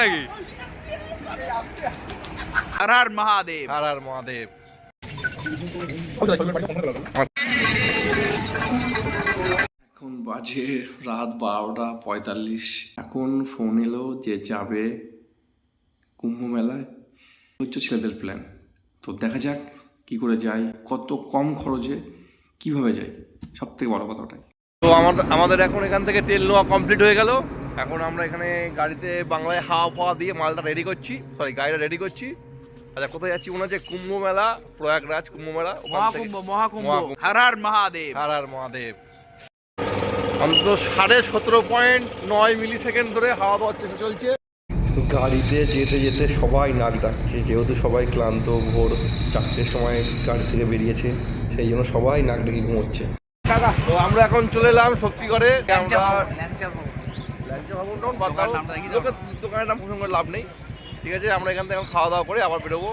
নাকি? হর হর মহাদেব। আর আর মহাদেব। এখন বাজে রাত বারোটা পঁয়তাল্লিশ। এখন ফোন এলো যে যাবে কুম্ভ মেলায়। হচ্ছে ছেলেদের প্ল্যান তো দেখা যাক কি করে যাই কত কম খরচে কীভাবে যাই সব থেকে বড় কথা ওটাই। তো আমাদের আমাদের এখন এখান থেকে তেল নেওয়া কমপ্লিট হয়ে গেল। এখন আমরা এখানে গাড়িতে বাংলায় হাওয়া ফাওয়া দিয়ে মালটা রেডি করছি। সরি গাড়িটা রেডি করছি। আচ্ছা কোথায় যাচ্ছি? মনে হচ্ছে কুম্ভ মেলা প্রয়াগরাজ কুম্ভ মেলা ওখান মহাকুম্ভ মহাকুম্ভ। হর হর মহাদেব। আর আর মহাদেব। অন্তত সাড়ে সতেরো পয়েন্ট নয় মিলি সেকেন্ড ধরে হাওয়া দেওয়ার চেষ্টা চলছে। গাড়িতে যেতে যেতে সবাই নাক ডাকছে যেহেতু সবাই ক্লান্ত ভোর চারটের সময় গাড়ি থেকে বেরিয়েছে সেই জন্য সবাই নাক ডেকে ঘুমোচ্ছে। তো আমরা এখন চলে এলাম শক্তিগড়ে। আমরা। দোকানের নাম প্রসঙ্গ করে লাভ নেই। ঠিক আছে আমরা এখান থেকে এখন খাওয়া দাওয়া করে আবার বেরোবো।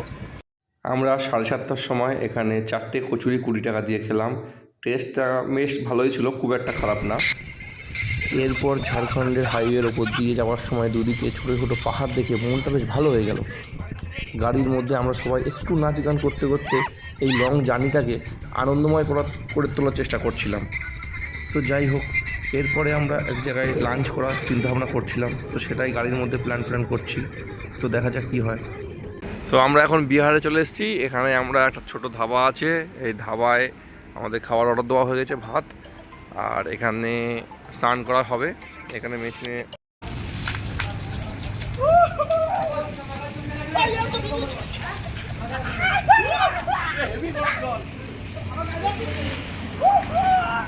আমরা সাড়ে সাতটার সময় এখানে চারটে কচুরি কুড়ি টাকা দিয়ে খেলাম। টেস্টটা বেশ ভালোই ছিল খুব একটা খারাপ না। এরপর ঝাড়খণ্ডের হাইওয়ের ওপর দিয়ে যাওয়ার সময় দুদিকে ছোটো ছোটো পাহাড় দেখে মনটা বেশ ভালো হয়ে গেল। গাড়ির মধ্যে আমরা সবাই একটু নাচ গান করতে করতে এই লং জার্নিটাকে আনন্দময় করা, করে তোলার চেষ্টা করছিলাম। তো যাই হোক, এরপরে আমরা এক জায়গায় লাঞ্চ করার চিন্তাভাবনা করছিলাম। তো সেটাই গাড়ির মধ্যে প্ল্যান প্ল্যান করছি। তো দেখা যাক কী হয়। তো আমরা এখন বিহারে চলে এসেছি। এখানে আমরা একটা ছোট ধাবা আছে। এই ধাবায় আমাদের খাবার অর্ডার দেওয়া হয়ে গেছে ভাত। আর এখানে স্নান করা হবে। এখানে মেশিনে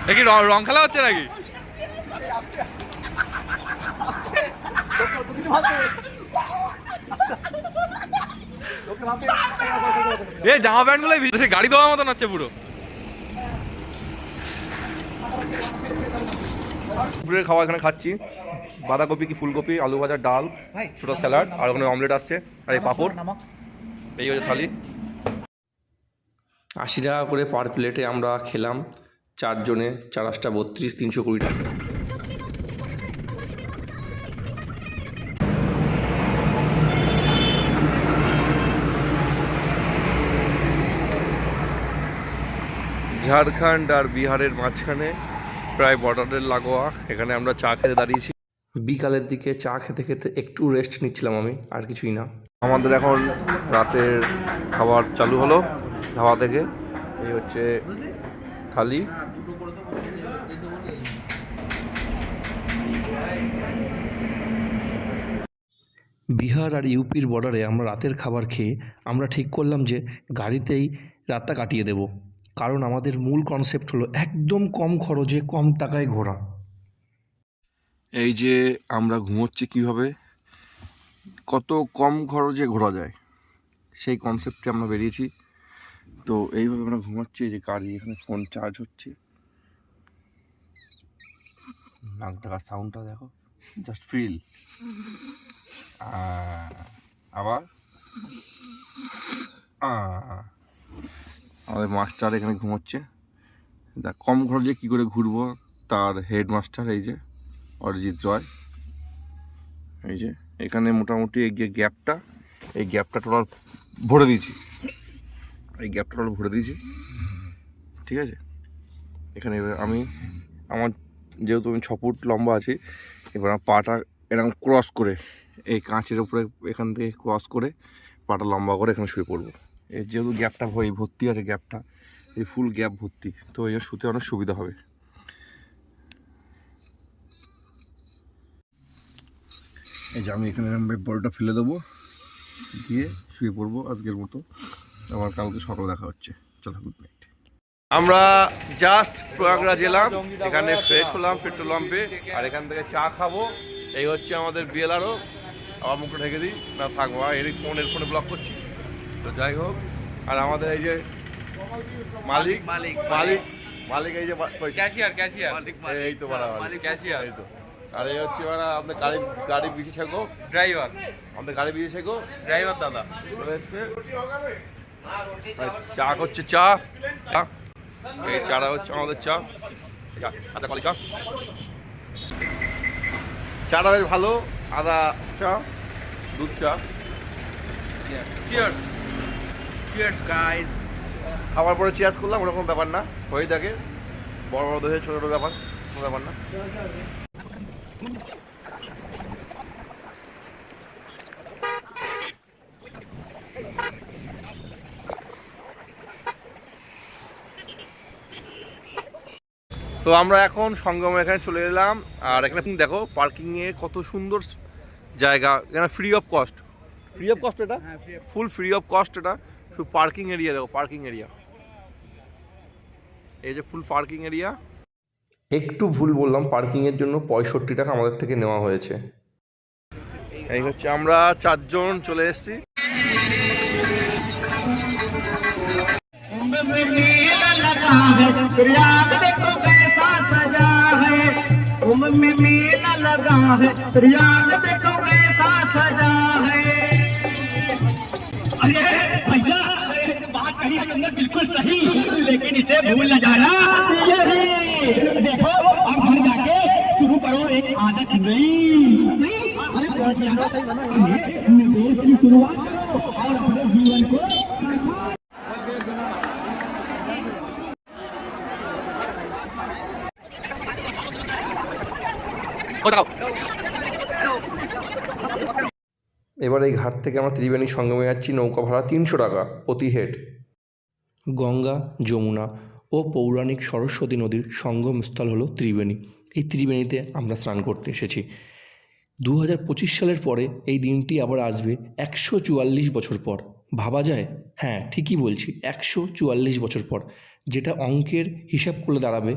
কি রং- রং খেলা হচ্ছে নাকি? এ জামা প্যান্টগুলো ভিজে গাড়ি দেওয়ার মতন হচ্ছে পুরো। দুপুরের খাওয়া এখানে খাচ্ছি। বাঁধাকপি কি ফুলকপি আলু ভাজা ডাল ছোটো স্যালাড আর ওখানে অমলেট আসছে আর এই পাঁপড়। এই হচ্ছে থালি। আশি টাকা করে পার প্লেটে আমরা খেলাম চারজনে চার আটটা বত্রিশ তিনশো কুড়ি টাকা। ঝাড়খণ্ড আর বিহারের মাঝখানে প্রায় বর্ডারের লাগোয়া এখানে আমরা চা খেতে দাঁড়িয়েছি। বিকালের দিকে চা খেতে খেতে একটু রেস্ট নিচ্ছিলাম আমি আর কিছুই না। আমাদের এখন রাতের খাবার চালু হলো। ধাবা থেকে এই হচ্ছে থালি। বিহার আর ইউপির বর্ডারে আমরা রাতের খাবার খেয়ে আমরা ঠিক করলাম যে গাড়িতেই রাতটা কাটিয়ে দেব। কারণ আমাদের মূল কনসেপ্ট হলো একদম কম খরচে কম টাকায় ঘোরা। এই যে আমরা ঘুমোচ্ছি কীভাবে কত কম খরচে ঘোরা যায় সেই কনসেপ্টে আমরা বেরিয়েছি। তো এইভাবে আমরা ঘুমাচ্ছি যে গাড়ি এখানে ফোন চার্জ হচ্ছে। নাক ডাকার সাউন্ডটা দেখো জাস্ট ফিল আবার। আমাদের মাস্টার এখানে ঘুমাচ্ছে। দেখ, কম খরচে কী করে ঘুরবো, তার হেড মাস্টার এই যে, অরিজিৎ রয়। এই যে, এখানে মোটামুটি এই যে গ্যাপটা এই গ্যাপটা টোটাল ভরে দিয়েছি। এই গ্যাপটা টোটাল ভরে দিয়েছি। ঠিক আছে? এখানে আমি আমার যেহেতু আমি ছ ফুট লম্বা আছি, এবার আমার পাটা এরকম ক্রস করে, এই কাঁচের উপরে এখান থেকে ক্রস করে পাটা লম্বা করে এখানে শুয়ে পড়ব। এই যেহেতু গ্যাপটা ভয় ভর্তি আছে গ্যাপটা এই ফুল গ্যাপ ভর্তি, তো এই শুতে অনেক সুবিধা হবে। এই যে আমি এখানে বড়টা ফেলে দেবো, দিয়ে শুয়ে পড়ব আজকের মতো। আবার কালকে সকালে দেখা হচ্ছে। চলো গুড নাইট আমরা জাস্ট প্রয়াগরাজ এলাম এখানে ফ্রেশ হলাম পেট্রোল পাম্পে আর এখান থেকে চা খাব। এই হচ্ছে আমাদের বিএলআরও আবার মুখটা ঢেকে দিই না থাকব আর এর ফোন এর ফোনে ব্লক করছি। তো যাই হোক আর আমাদের এই যে মালিক মালিক, মালিক মালিক। এই যে ক্যাশিয়ার ক্যাশিয়ার। এই তো বাড়া মালিক। ক্যাশিয়ার। এই তো। আর এই হচ্ছে মানে আমাদের গাড়ি গাড়ি বিশে শেখো ড্রাইভার। আমাদের গাড়ি বিশে শেখো ড্রাইভার দাদা। এসছে। চা করছে চা। চা। এই চাটা হচ্ছে আমাদের চা। আদা কলি চা। চাটা বেশ ভালো আদা চা দুধ চা। চিয়ার্স চিয়ার্স গাইস খাবার পরে চেয়ার্স করলাম ওরকম ব্যাপার না। হয়ে থাকে। বড় বড় দোষে ছোটো ছোটো ব্যাপার কোনো ব্যাপার না। তো আমরা এখন সঙ্গম এখানে চলে এলাম আর এখানে তুমি দেখো পার্কিংয়ে কত সুন্দর জায়গা এখানে free of cost free of cost এটা? ফুল ফ্রি অফ কস্ট এটা শুধু পার্কিং এরিয়া দেখো পার্কিং এরিয়া এই যে ফুল পার্কিং এরিয়া একটু ভুল বললাম পার্কিংয়ের জন্য পঁয়ষট্টি টাকা আমাদের থেকে নেওয়া হয়েছে। এই হচ্ছে আমরা চারজন চলে এসেছি। है रियाजत को पैसा सजा है। अरे भैया बात कही तुमने बिल्कुल सही, लेकिन इसे भूल न जाना। देखो, अब घर जाके शुरू करो एक आदत नहीं निवेश की शुरुआत करो और अपने जीवन को बताओ এবার এই ঘাট থেকে আমরা ত্রিবেণী সঙ্গমে যাচ্ছি, নৌকা ভাড়া তিনশো টাকা প্রতি হেড। গঙ্গা, যমুনা ও পৌরাণিক সরস্বতী নদীর সঙ্গমস্থল হলো ত্রিবেণী। এই ত্রিবেণীতে আমরা স্নান করতে এসেছি। দু হাজার পঁচিশ সালের পরে এই দিনটি আবার আসবে একশো চুয়াল্লিশ বছর পর। ভাবা যায়? হ্যাঁ ঠিকই বলছি, একশো চুয়াল্লিশ বছর পর, যেটা অঙ্কের হিসাব করলে দাঁড়াবে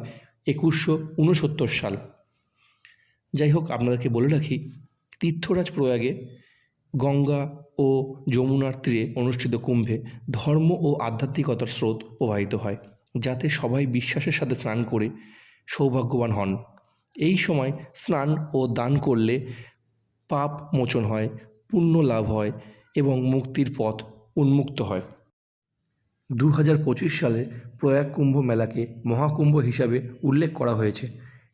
একুশশো উনসত্তর সাল। যাই হোক, আপনাদেরকে বলে রাখি, তীর্থরাজ প্রয়াগে গঙ্গা ও যমুনার তীরে অনুষ্ঠিত কুম্ভে ধর্ম ও আধ্যাত্মিকতার স্রোত প্রবাহিত হয়, যাতে সবাই বিশ্বাসের সাথে স্নান করে সৌভাগ্যবান হন। এই সময় স্নান ও দান করলে পাপ মোচন হয়, পুণ্য লাভ হয় এবং মুক্তির পথ উন্মুক্ত হয়। দু হাজার পঁচিশ সালে প্রয়াগ কুম্ভ মেলাকে মহাকুম্ভ হিসাবে উল্লেখ করা হয়েছে।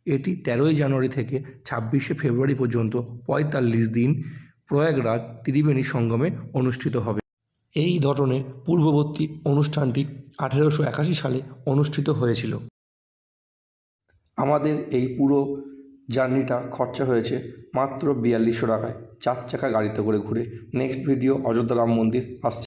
এটি তেরোই জানুয়ারি থেকে ছাব্বিশে ফেব্রুয়ারি পর্যন্ত পঁয়তাল্লিশ দিন প্রয়াগরাজ ত্রিবেণী সঙ্গমে অনুষ্ঠিত হবে। এই ধরনের পূর্ববর্তী অনুষ্ঠানটি আঠেরোশো একাশি সালে অনুষ্ঠিত হয়েছিল। আমাদের এই পুরো জার্নিটা খরচা হয়েছে মাত্র বিয়াল্লিশশো টাকায়। চার চাকা গাড়িতে করে ঘুরে নেক্সট ভিডিও অযোধ্যা রাম মন্দির আসছে।